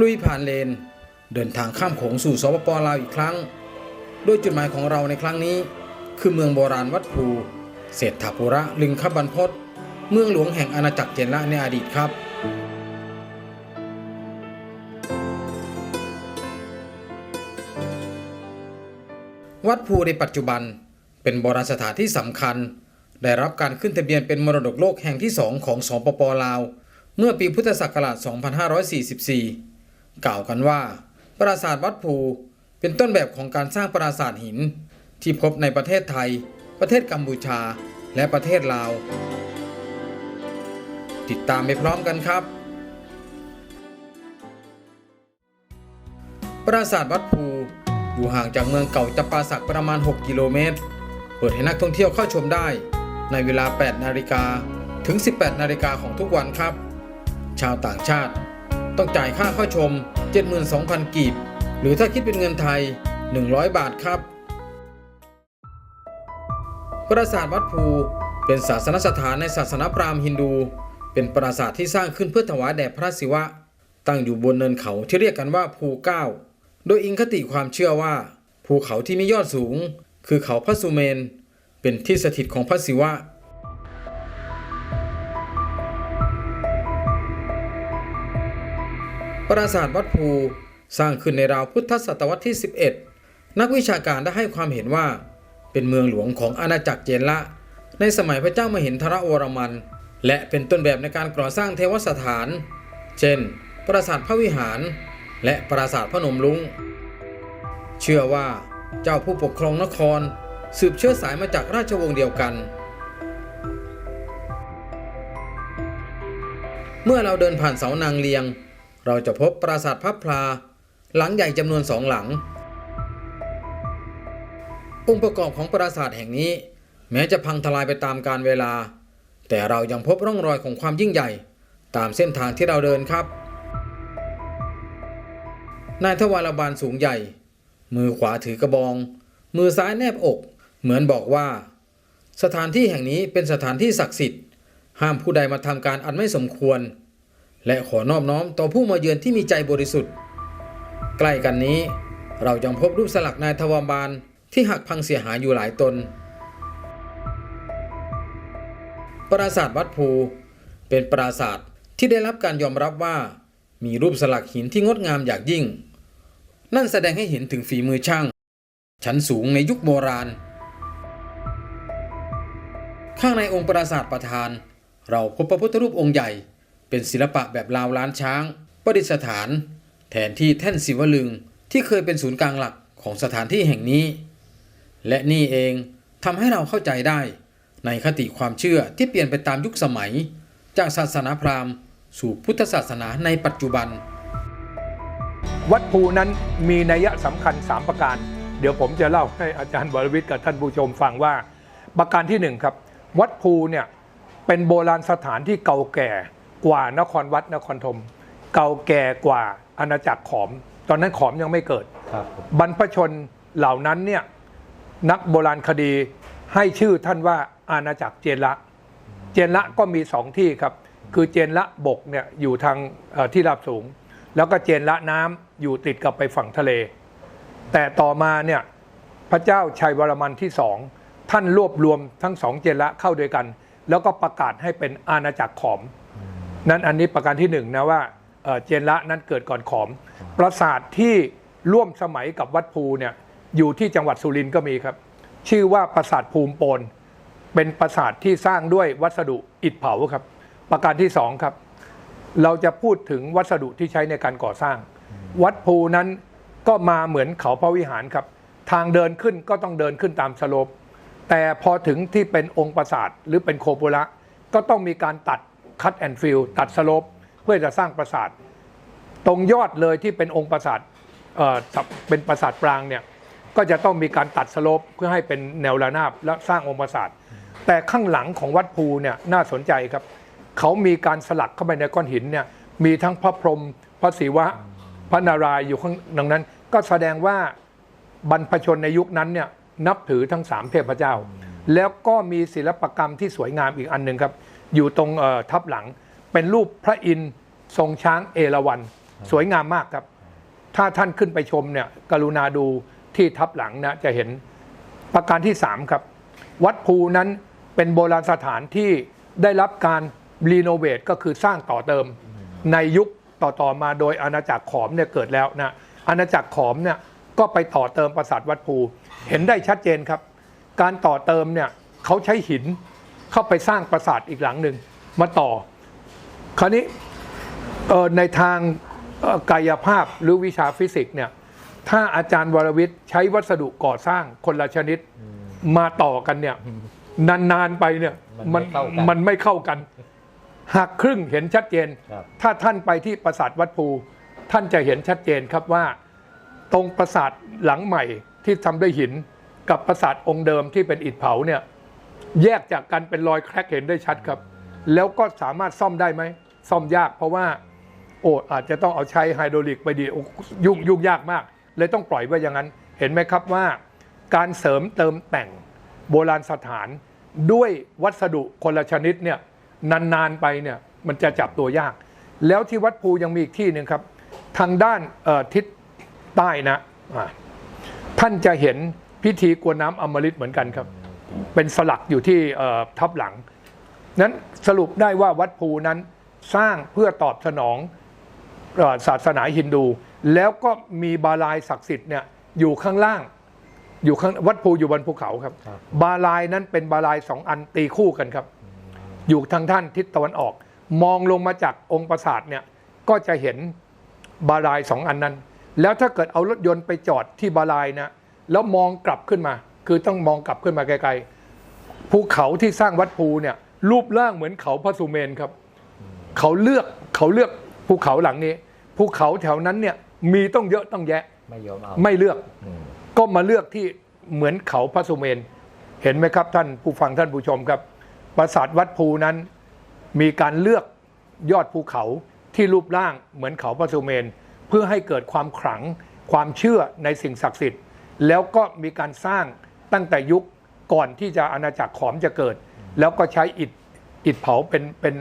ลุยผ่านเลน เดินทางข้ามโขงสู่สปปลาวอีกครั้ง โดยจุดหมายของเราในครั้งนี้ คือเมืองโบราณวัดภูเศรษฐปุระลึงคบันพศเมืองหลวงแห่งอาณาจักรเจนละในอดีตครับวัดภูในปัจจุบันเป็นโบราณสถานที่สำคัญ ได้รับการขึ้นทะเบียนเป็นมรดกโลกแห่งที่สองของสปปลาว เมื่อปีพุทธศักราช 2544 กล่าวกันว่า ปราสาทวัดภูเป็นต้นแบบของการสร้างปราสาทหิน ที่พบในประเทศไทย ประเทศกัมพูชา และประเทศลาว ติดตามไปพร้อมกันครับ ปราสาทวัดภูอยู่ห่างจากเมืองเก่าจำปาสักประมาณ 6 กิโลเมตร เปิดให้นักท่องเที่ยวเข้าชมได้ ในเวลา 8 นาฬิกาถึง 18 นาฬิกาของทุกวันครับ ชาวต่างชาติ ต้องจ่ายค่าเข้าชม 72,000 กีบ หรือถ้าคิดเป็นเงินไทย 100 บาทครับ ปราสาทวัดภูเป็นศาสนสถานในศาสนาพราหมณ์ฮินดู เป็นปราสาทที่สร้างขึ้นเพื่อถวายแด่พระศิวะ ตั้งอยู่บนเนินเขาที่เรียกกันว่าภูเก้า โดยอิงคติความเชื่อว่า ภูเขาที่มียอดสูง คือเขาพระสุเมน เป็นที่สถิตของพระศิวะ ปราสาทวัดภูสร้างขึ้นในราวพุทธศตวรรษที่ 11 นักวิชาการได้ให้ความเห็นว่า เป็นเมืองหลวงของอาณาจักรเจนละ ในสมัยพระเจ้ามหินทรวรมัน และเป็นต้นแบบในการก่อสร้างเทวสถาน เช่น ปราสาทพระวิหาร และปราสาทพระนมลุงเชื่อว่าเจ้าผู้ปกครองนคร สืบเชื้อสายมาจากราชวงศ์เดียวกัน เมื่อเราเดินผ่านเสานางเลียง เราจะพบปราสาทพับพลา หลังใหญ่จำนวนสองหลัง องค์ประกอบของปราสาทแห่งนี้ แม้จะพังทลายไปตามกาลเวลา แต่เรายังพบร่องรอยของความยิ่งใหญ่ ตามเส้นทางที่เราเดินครับ นายทวารบาลสูงใหญ่ มือขวาถือกระบอง มือซ้ายแนบอก เหมือนบอกว่า สถานที่แห่งนี้เป็นสถานที่ศักดิ์สิทธิ์ ห้ามผู้ใดมาทำการอันไม่สมควร และขอนอบน้อมต่อผู้มาเยือนที่มีใจบริสุทธิ์ ใกล้กันนี้ เรายังพบรูปสลักนายทวารบาลที่หักพังเสียหายอยู่หลายตน ปราสาทวัดภูเป็นปราสาทที่ได้รับการยอมรับว่า มีรูปสลักหินที่งดงามอย่างยิ่ง นั่นแสดงให้เห็นถึงฝีมือช่าง ชั้นสูงในยุคโบราณ ข้างในองค์ปราสาทประธาน เราพบพระพุทธรูปองค์ใหญ่ เป็นศิลปะแบบลาวล้านช้าง ประดิษฐาน แทนที่แท่นศิวลึงที่เคยเป็นศูนย์กลางหลักของสถานที่แห่งนี้ และนี่เองทำให้เราเข้าใจได้ ในคติความเชื่อที่เปลี่ยนไปตามยุคสมัย จากศาสนาพราหมณ์ สู่พุทธศาสนาในปัจจุบัน วัดภูนั้นมีนัยสำคัญ 3 ประการ เดี๋ยวผมจะเล่าให้อาจารย์วรวิทย์กับท่านผู้ชมฟังว่า ประการที่หนึ่งครับ วัดภูเนี่ยเป็นโบราณสถานที่เก่าแก่ กว่านครวัดนครธมเก่าแก่กว่าอาณาจักรขอม ตอนนั้นขอมยังไม่เกิดครับผมบรรพชนเหล่านั้นเนี่ยนักโบราณคดีให้ชื่อท่านว่าอาณาจักรเจนละ เจนละก็มีสองที่ครับ คือเจนละบกเนี่ยอยู่ทางเอ่อที่ราบสูง แล้วก็เจนละน้ำอยู่ติดกับไปฝั่งทะเล แต่ต่อมาเนี่ยพระเจ้าชัยวรมันที่สองท่านรวบรวมทั้งสองเจนละเข้าด้วยกัน แล้วก็ประกาศให้เป็นอาณาจักรขอม นั้นอันนี้ประการที่หนึ่งนะว่าเจนละนั้นเกิดก่อนขอม ปราสาทที่ร่วมสมัยกับวัดภูเนี่ยอยู่ที่จังหวัดสุรินทร์ก็มีครับ ชื่อว่าปราสาทภูมิโปนเป็นปราสาทที่สร้างด้วยวัสดุอิฐเผาครับ ประการที่สองครับ เราจะพูดถึงวัสดุที่ใช้ในการก่อสร้าง วัดภูนั้นก็มาเหมือนเขาพระวิหารครับ ทางเดินขึ้นก็ต้องเดินขึ้นตามสโลปแต่พอถึงที่เป็นองค์ปราสาทหรือเป็นโคปุระก็ต้องมีการตัด คัตแอนฟิลตัดสโลปเพื่อจะสร้างปราสาท ตรงยอดเลยที่เป็นองค์ปราสาทเเป็นปราสาทปรางเนี่ยก็จะต้องมีการตัดสโลปเพื่อให้เป็นแนวระนาบและสร้างองค์ปราสาท แต่ข้างหลังของวัดภูเนี่ยน่าสนใจครับ เขามีการสลักเข้าไปในก้อนหินเนี่ยมีทั้งพระพรหมพระศิวะพระนารายณ์อยู่ข้างดังนั้น ก็แสดงว่าบรรพชนในยุคนั้นเนี่ยนับถือทั้งสามเทพเจ้า แล้วก็มีศิลปกรรมที่สวยงามอีกอันหนึ่งครับ อยู่ตรงทับหลัง เป็นรูปพระอินทร์ทรงช้างเอราวัณสวยงามมากครับ ถ้าท่านขึ้นไปชมเนี่ยกรุณาดูที่ทับหลังนะจะเห็นประการที่ 3 ครับ วัดภูนั้นเป็นโบราณสถานที่ได้รับการรีโนเวทก็คือสร้างต่อเติม ในยุคต่อๆมาโดยอาณาจักรขอมเนี่ยเกิดแล้วนะอาณาจักรขอมเนี่ยก็ไปต่อเติมปราสาทวัดภู เห็นได้ชัดเจนครับ การต่อเติมเนี่ยเขาใช้หิน เข้าไปสร้างปราสาทอีกหลังหนึ่งมาต่อ คราวนี้เอ่อในทางเอ่อกายภาพหรือวิชาฟิสิกส์เนี่ยถ้าอาจารย์วรวิทย์ใช้วัสดุก่อสร้างคนละชนิดมาต่อกันเนี่ยนานๆไปเนี่ยมัมันนไม่เข้ากันมันไม่เข้ากันหักครึ่งเห็นชัดเจนครับถ้าท่านไปที่ปราสาทวัดภู ท่านจะเห็นชัดเจนครับว่า ตรงปราสาทหลังใหม่ที่ทำด้วยหิน กับปราสาทองค์เดิมที่เป็นอิฐเผาเนี่ย แยกจากกันเป็นรอยแครกเห็นได้ชัดครับ แล้วก็สามารถซ่อมได้ไหม ซ่อมยากเพราะว่า โอ้อาจจะต้องเอาใช้ไฮโดรลิกไปดียุ่งยุ่งยากมาก เลยต้องปล่อยไว้อย่างนั้น เห็นไหมครับว่า การเสริมเติมแต่งโบราณสถานด้วยวัสดุคนละชนิดเนี่ยนานๆไปเนี่ยมันจะจับตัวยาก แล้วที่วัดภูยังมีอีกที่หนึ่งครับ ทางด้านทิศใต้นะอ่าท่านจะเห็นพิธีกวดน้ำอมฤตเหมือนกันครับ เป็นสลักอยู่ที่เอ่อทับหลัง นั้นสรุปได้ว่าวัดภูนั้นสร้างเพื่อตอบสนองเอ่อศาสนาฮินดู แล้วก็มีบาลายศักดิ์สิทธิ์เนี่ยอยู่ข้างล่าง อยู่ข้างวัดภูอยู่บนภูเขาครับครับ บาลายนั้นเป็นบาลายสองอันตีคู่กันครับ อยู่ทางท่านทิศตะวันออก มองลงมาจากองค์ปราสาทเนี่ยก็จะเห็นบาลายสองอันนั้น แล้วถ้าเกิดเอารถยนต์ไปจอดที่บาลายนะแล้วมองกลับขึ้นมา คือต้องมองกลับขึ้นมาไกลๆภูเขาที่สร้างวัดภูเนี่ย รูปร่างเหมือนเขาพระสุเมนครับ เขาเลือกเขาเลือกภูเขาหลังนี้ภูเขาแถวนั้นเนี่ยมีต้องเยอะต้องแยะ ไม่ยอมเอาไม่เลือกอืมก็มาเลือกที่เหมือนเขาพระสุเมน เห็นไหมครับท่านผู้ฟังท่านผู้ชมครับ ปราสาทวัดภูนั้น มีการเลือกยอดภูเขาที่รูปร่างเหมือนเขาพระสุเมน เพื่อให้เกิดความขลังความเชื่อในสิ่งศักดิ์สิทธิ์ แล้วก็มีการสร้าง ตั้งแต่ยุคก่อนที่จะอาณาจักรขอมจะเกิด แล้วก็ใช้อิฐอิฐเผาเป็นเป็น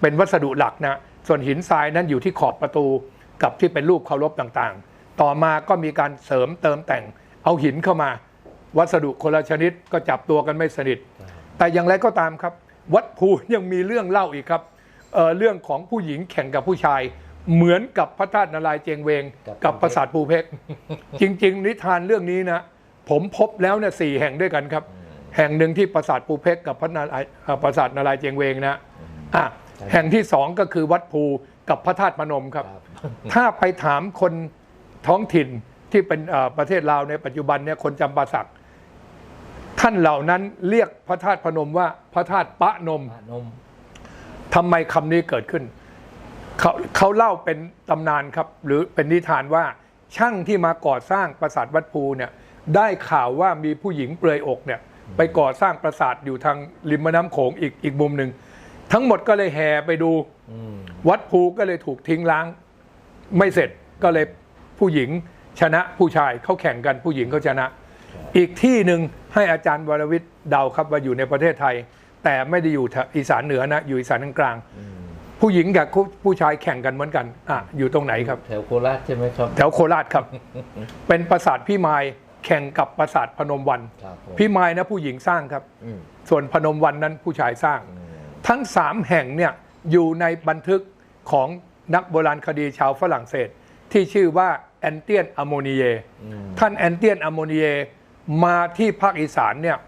เป็นวัสดุหลักนะ ส่วนหินทรายนั้นอยู่ที่ขอบประตูกับที่เป็นรูปเคารพต่างๆ ต่อมาก็มีการเสริมเติมแต่ง เอาหินเข้ามา วัสดุคนละชนิดก็จับตัวกันไม่สนิท แต่อย่างไรก็ตามครับ วัดภูยังมีเรื่องเล่าอีกครับเอ่อเรื่องของผู้หญิงแข่งกับผู้ชาย เหมือนกับพระธาตุนารายเจงเวง กับปราสาทภูเพกจริง ๆ นิทานเรื่องนี้นะ ผมพบแล้วเนี่ยสี่แห่งด้วยกันครับ แห่งหนึ่งที่ปราสาทภูเพกกับพระนารายณ์เอ่อปราสาทนารายณ์เจงเวงนะอะแห่งที่สองก็คือวัดภูกับพระธาตุพนมครับครับถ้าไปถามคนท้องถิ่นที่เป็นเอ่อประเทศลาวในปัจจุบันเนี่ยคนจำปาสักท่านเหล่านั้นเรียกพระธาตุพนมว่าพระธาตุปะนมพระนมทำไมคำนี้เกิดขึ้นเขาเขาเล่าเป็นตำนานครับ หรือเป็นนิทานว่าช่างที่มาก่อสร้างปราสาทวัดภูเนี่ย ได้ข่าวว่ามีผู้หญิงเปลือยอกเนี่ย ไปก่อสร้างปราสาทอยู่ทางริมแม่น้ำโขงอีกอีกมุมหนึ่งทั้งหมดก็เลยแห่ไปดูอืมวัดภูก็เลยถูกทิ้งล้าง ไม่เสร็จก็เลยผู้หญิงชนะผู้ชายเขาแข่งกันผู้หญิงเขาชนะ อีกที่หนึ่งให้อาจารย์วรวิทย์เดาครับว่าอยู่ในประเทศไทย แต่ไม่ได้อยู่แถวอีสานเหนือนะ อยู่อีสานกลางอืมๆผู้หญิงกับผู้ชายแข่งกันเหมือนกันอะอยู่ตรงไหนครับ แถวโคราชใช่ไหมครับ แถวโคราชครับ เป็นปราสาทพี่มาย แข่งกับปราสาทพนมวัน ครับผมพี่มายนะผู้หญิงสร้างครับ อืมส่วนพนมวันนั้นผู้ชายสร้าง อืมทั้งสามแห่งเนี่ยอยู่ในบันทึกของนักโบราณคดีชาวฝรั่งเศส ที่ชื่อว่าแอนเตียนอโมนีเยอืมท่านแอนเตียนอโมนีเยมาที่ภาคอีสานเนี่ย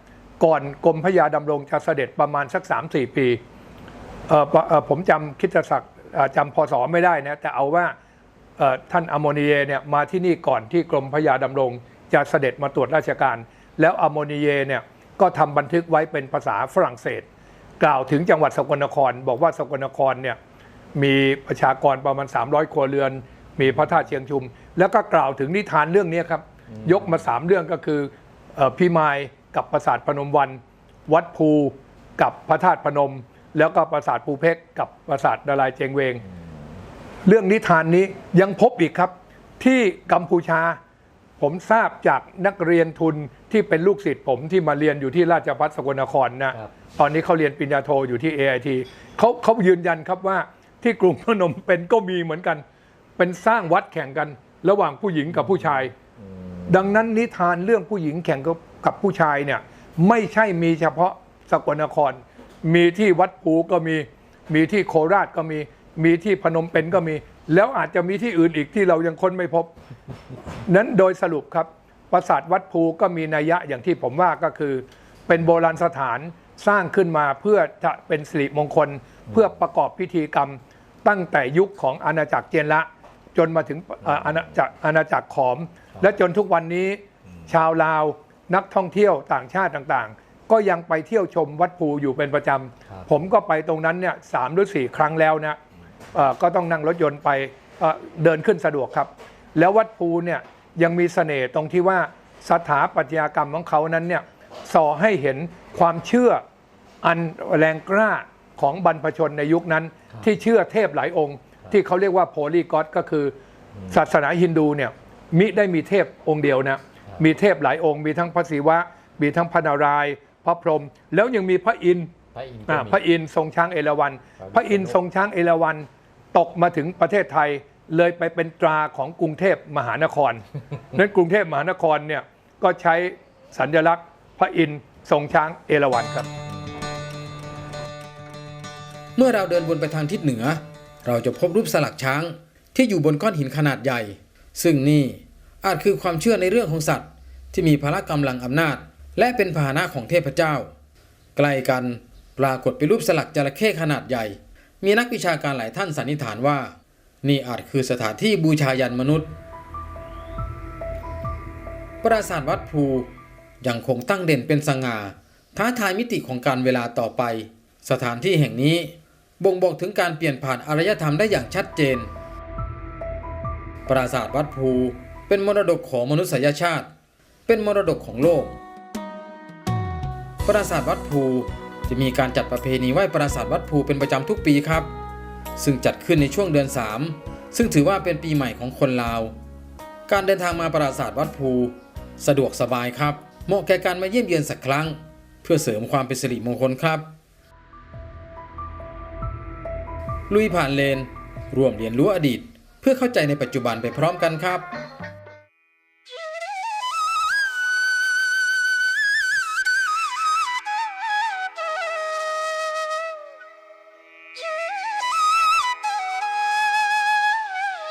ก่อนกรมพระยาดำรงจะเสด็จประมาณสัก 3-4 ปีเอ่อปะเอ่อผมจำคริดศักดิ์เอ่อจำพศไม่ได้นะแต่เอาว่าเอ่อท่านอโมนีเยเนี่ยมาที่นี่ก่อนที่กรมพระยาดำรง จะเสด็จมาตรวจราชการ แล้วอโมนีเยเนี่ยก็ทำบันทึกไว้เป็นภาษาฝรั่งเศส กล่าวถึงจังหวัดสกลนคร บอกว่าสกลนครเนี่ยมีประชากรประมาณ 300 ครัวเรือน มีพระธาตุเชียงชุม แล้วก็กล่าวถึงนิทานเรื่องนี้ครับ ยกมาสามเรื่องก็คือเอ่อพี่มายกับปราสาทพนมวัน วัดภูกับพระธาตุพนม แล้วก็ปราสาทภูเพกกับปราสาทดารายเจงเวง เรื่องนิทานนี้ยังพบอีกครับที่กัมพูชา ผมทราบจากนักเรียนทุนที่เป็นลูกศิษย์ผมที่มาเรียนอยู่ที่ราชภัฏสกลนครนะครับ ตอนนี้เขาเรียนปริญญาโทอยู่ที่ AIT เขาเขายืนยันครับว่าที่กรุงพนมเป็นก็มีเหมือนกัน เป็นสร้างวัดแข่งกัน ระหว่างผู้หญิงกับผู้ชาย ดังนั้นนิทานเรื่องผู้หญิงแข่งกับกับผู้ชายเนี่ยไม่ใช่มีเฉพาะสกลนคร มีที่วัดภูก็มีมีที่โคราชก็มี มีที่พนมเปญก็มี แล้วอาจจะมีที่อื่นอีกที่เรายังค้นไม่พบ นั้นโดยสรุปครับปราสาทวัดภูก็มีนัยยะอย่างที่ผมว่าก็คือ เป็นโบราณสถานสร้างขึ้นมาเพื่อจะเป็นสิริมงคลเพื่อประกอบพิธีกรรม ตั้งแต่ยุคของอาณาจักรเจนละ จนมาถึงเอ่ออาณาจักรอาณาจักรขอม และจนทุกวันนี้ ชาวลาวนักท่องเที่ยวต่างชาติต่างๆ ก็ยังไปเที่ยวชมวัดภูอยู่เป็นประจครับำผมก็ไปตรงนั้นเนี่ยสามหรือสี่ครั้งแล้วนะเอ่อ ก็ต้องนั่งรถยนต์ไปเอ่อเดินขึ้นสะดวกครับ แล้ววัดภูเนี่ยยังมีเสน่ห์ตรงที่ว่าสถาปัตยกรรมของเขานั้นเนี่ยส่อให้เห็นความเชื่ออันแรงกล้าของบรรพชนในยุคนั้น ที่เชื่อเทพหลายองค์ ที่เขาเรียกว่าโพลีกอสก็คืออศาสนาฮินดูเนี่ยมิได้มีเทพองค์เดียวนะมีเทพหลายองค์ มีทั้งพระศิวะ มีทั้งพระนารายณ์พระพรหมแล้วยังมีพระอินทร์พระอินทร์ก็อ่ามีพระอินทร์ทรงช้างเอราวัณครับพระอินทร์ทรงช้างเอราวัณ ตกมาถึงประเทศไทยเลยไปเป็นตราของกรุงเทพมหานครนั้นกรุงเทพมหานครเนี่ยก็ใช้สัญลักษณ์พระอินทร์ทรงช้างเอราวัณครับ เมื่อเราเดินวนไปทางทิศเหนือ เราจะพบรูปสลักช้างที่อยู่บนก้อนหินขนาดใหญ่ ซึ่งนี่อาจคือความเชื่อในเรื่องของสัตว์ ที่มีพละกำลังอำนาจ และเป็นพาหนะของเทพเจ้า ใกล้กันปรากฏเป็นรูปสลักจระเข้ขนาดใหญ่ มีนักวิชาการหลายท่านสันนิษฐานว่า นี่อาจคือสถานที่บูชายันมนุษย์ ปราสาทวัดภูยังคงตั้งเด่นเป็นสง่า ท้าทายมิติของการเวลาต่อไป สถานที่แห่งนี้บ่งบอกถึงการเปลี่ยนผ่านอารยธรรมได้อย่างชัดเจน ปราสาทวัดภูเป็นมรดกของมนุษยชาติ เป็นมรดกของโลก ปราสาทวัดภู จะมีการจัดประเพณีไหว้ปราสาทวัดภูเป็นประจำทุกปีครับ ซึ่งจัดขึ้นในช่วงเดือน 3 ซึ่งถือว่าเป็นปีใหม่ของคนลาว การเดินทางมาปราสาทวัดภู สะดวกสบายครับ เหมาะแก่การมาเยี่ยมเยียนสักครั้ง เพื่อเสริมความเป็นสิริมงคลครับ ลุยผ่านเลน ร่วมเรียนรู้อดีต เพื่อเข้าใจในปัจจุบันไปพร้อมกันครับ